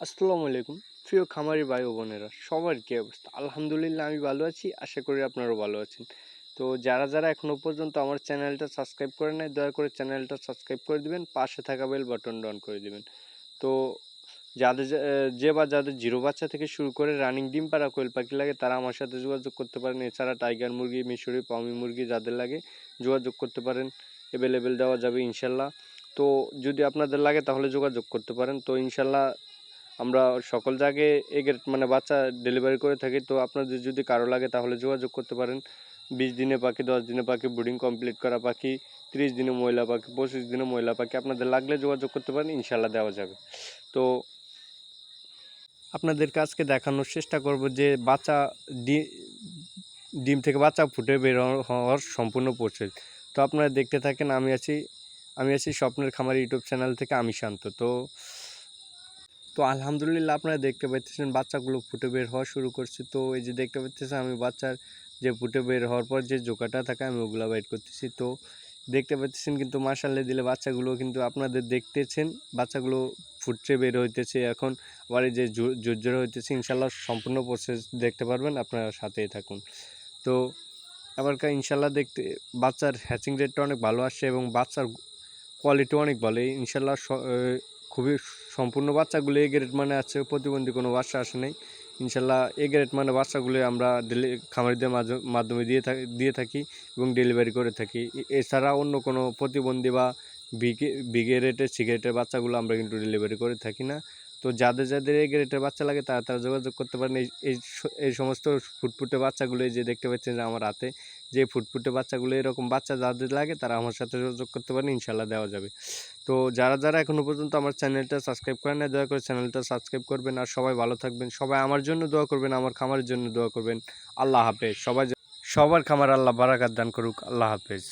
আসসালামু আলাইকুম। প্রিয় খামারি ভাই ও বোনেরা, সবার কি অবস্থা? আলহামদুলিল্লাহ আমি ভালো আছি, আশা করি আপনারাও ভালো আছেন। তো যারা যারা এখনও পর্যন্ত আমার চ্যানেলটা সাবস্ক্রাইব করে নেয় দয়া করে চ্যানেলটা সাবস্ক্রাইব করে দিবেন, পাশে থাকা বেল বাটন অন করে দিবেন। তো যাদের যা- যে বা যাদের জিরো বাচ্চা থেকে শুরু করে রানিং ডিম পাড়া, কোয়েল পাখি লাগে, তারা আমার সাথে যোগাযোগ করতে পারেন। এছাড়া টাইগার মুরগি, মিশরি পাউমি মুরগি যাদের লাগে যোগাযোগ করতে পারেন। অ্যাভেলেবেল দেওয়া যাবে ইনশাল্লাহ। তো যদি আপনাদের লাগে তাহলে যোগাযোগ করতে পারেন। তো ইনশাল্লাহ আমরা সকল জায়গায় এগের মানে বাচ্চা ডেলিভারি করে থাকি, তো আপনাদের যদি কারও লাগে তাহলে যোগাযোগ করতে পারেন। বিশ দিনে পাখি, দশ দিনে পাখি ব্রিডিং কমপ্লিট করা পাখি, তিরিশ দিনে মহিলা পাখি, পঁচিশ দিনে মহিলা পাখি, আপনাদের লাগলে যোগাযোগ করতে পারেন ইনশাল্লাহ দেওয়া যাবে। তো আপনাদের কাছকে দেখানোর চেষ্টা করব যে বাচ্চা ডিম থেকে বাচ্চা ফুটে বের হওয়ার সম্পূর্ণ প্রসেস। তো আপনারা দেখতে থাকেন, আমি আছি আমি আছি স্বপ্নের খামার ইউটিউব চ্যানেল থেকে আমি শান্ত। তো তো আলহামদুলিল্লাহ আপনারা দেখতে পাচ্ছেন বাচ্চাগুলো ফুটে বের হওয়া শুরু করছে। তো এই যে দেখতে পাচ্ছেন আমি বাচ্চার যে ফুটে বের হওয়ার পর যে জোকাটা থাকে আমি ওগুলো বাইট করতেছি। তো দেখতে পাচ্ছেন কিন্তু মার্শাল্লে দিলে বাচ্চাগুলো কিন্তু আপনাদের দেখতেছেন, বাচ্চাগুলো ফুটছে বের হইতেছে। এখন আবার যে জোর হইতেছে ইনশাল্লাহ সম্পূর্ণ প্রসেস দেখতে পারবেন, আপনারা সাথেই থাকুন। তো এবারকার ইনশাল্লাহ দেখতে, বাচ্চার হ্যাচিং রেটটা অনেক ভালো আসছে এবং বাচ্চার কোয়ালিটি অনেক ভালো। ইনশাল্লাহ খুবই সম্পূর্ণ বাচ্চাগুলো এ গ্রেড মানে আছে, প্রতিবন্ধী কোনো বাচ্চা আসে নাই। ইনশাল্লাহ এ গ্রেড মানে বাচ্চাগুলো আমরা ডেলি খামারিদের মাধ্যমে দিয়ে থাকি দিয়ে থাকি এবং ডেলিভারি করে থাকি। এছাড়া অন্য কোনো প্রতিবন্ধী বা বিগে বিগে রেটের সিগারেটের বাচ্চাগুলো আমরা কিন্তু ডেলিভারি করে থাকি না। তো যাদের যাদের এই গ্রেটের বাচ্চা লাগে তারা তারা যোগাযোগ করতে পারেন। এই এই সমস্ত ফুটফুটে বাচ্চাগুলো যে দেখতে পাচ্ছেন যে আমার হাতে, যে ফুটফুটে বাচ্চাগুলো এরকম বাচ্চা যাদের লাগে তারা আমার সাথে যোগাযোগ করতে পারেন, ইনশাল্লাহ দেওয়া যাবে। তো যারা যারা এখনও পর্যন্ত আমার চ্যানেলটা সাবস্ক্রাইব করেন না দয়া করে চ্যানেলটা সাবস্ক্রাইব করবেন আর সবাই ভালো থাকবেন। সবাই আমার জন্য দোয়া করবেন, আমার খামারের জন্য দোয়া করবেন। আল্লাহ হাফেজ। সবাই সবার খামার আল্লাহ বারাকাত দান করুক। আল্লাহ হাফেজ।